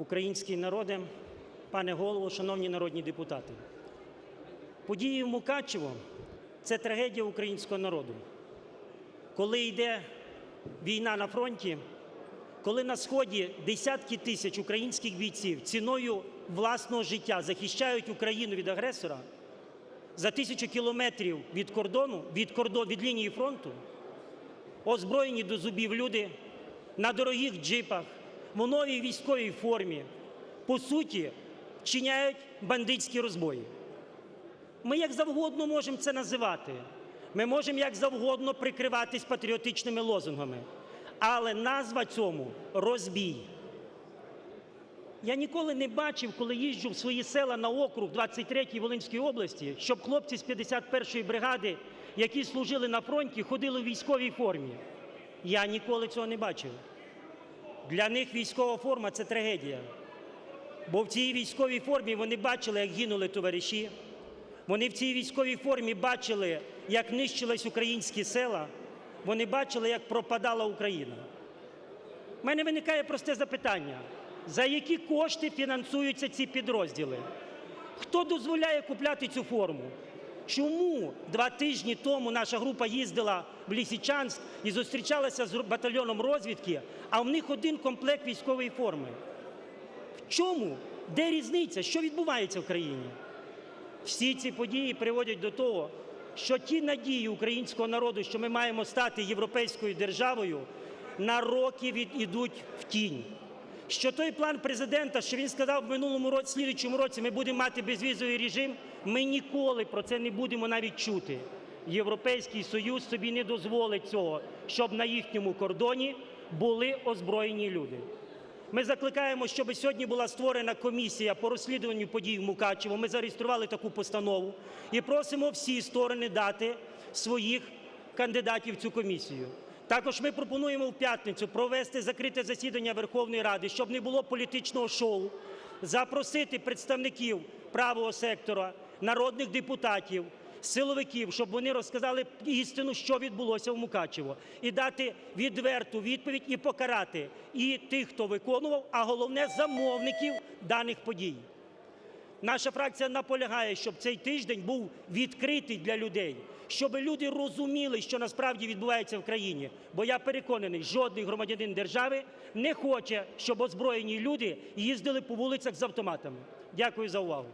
український народе, пане голово, шановні народні депутати. Події в Мукачево – це трагедія українського народу. Коли йде війна на фронті, коли на сході десятки тисяч українських бійців ціною власного життя захищають Україну від агресора, за тисячу кілометрів від кордону, від, кордон, від лінії фронту, озброєні до зубів люди на дорогих джипах, в новій військовій формі, по суті, чиняють бандитські розбої. Ми як завгодно можемо це називати. Ми можемо як завгодно прикриватись патріотичними лозунгами. Але назва цьому розбій. Я ніколи не бачив, коли їжджу в свої села на округ 23-ї Волинської області, щоб хлопці з 51-ї бригади, які служили на фронті, ходили в військовій формі. Я ніколи цього не бачив. Для них військова форма це трагедія. Бо в цій військовій формі вони бачили, як гинули товариші. Вони в цій військовій формі бачили, як нищились українські села. Вони бачили, як пропадала Україна. У мене виникає просте запитання: за які кошти фінансуються ці підрозділи? Хто дозволяє купляти цю форму? Чому два тижні тому наша група їздила в Лісичанськ і зустрічалася з батальйоном розвідки, а в них один комплект військової форми? В чому? Де різниця? Що відбувається в країні? Всі ці події приводять до того, що ті надії українського народу, що ми маємо стати європейською державою, на роки від ідуть в тінь. Що той план президента, що він сказав в минулому році, слідчому році, ми будемо мати безвізовий режим, ми ніколи про це не будемо навіть чути. Європейський Союз собі не дозволить цього, щоб на їхньому кордоні були озброєні люди. Ми закликаємо, щоб сьогодні була створена комісія по розслідуванню подій в Мукачево. Ми зареєстрували таку постанову і просимо всі сторони дати своїх кандидатів в цю комісію. Також ми пропонуємо в п'ятницю провести закрите засідання Верховної Ради, щоб не було політичного шоу, запросити представників правого сектора, народних депутатів, силовиків, щоб вони розказали істину, що відбулося в Мукачево, і дати відверту відповідь і покарати і тих, хто виконував, а головне замовників даних подій. Наша фракція наполягає, щоб цей тиждень був відкритий для людей, щоб люди розуміли, що насправді відбувається в країні. Бо я переконаний, жодний громадянин держави не хоче, щоб озброєні люди їздили по вулицях з автоматами. Дякую за увагу.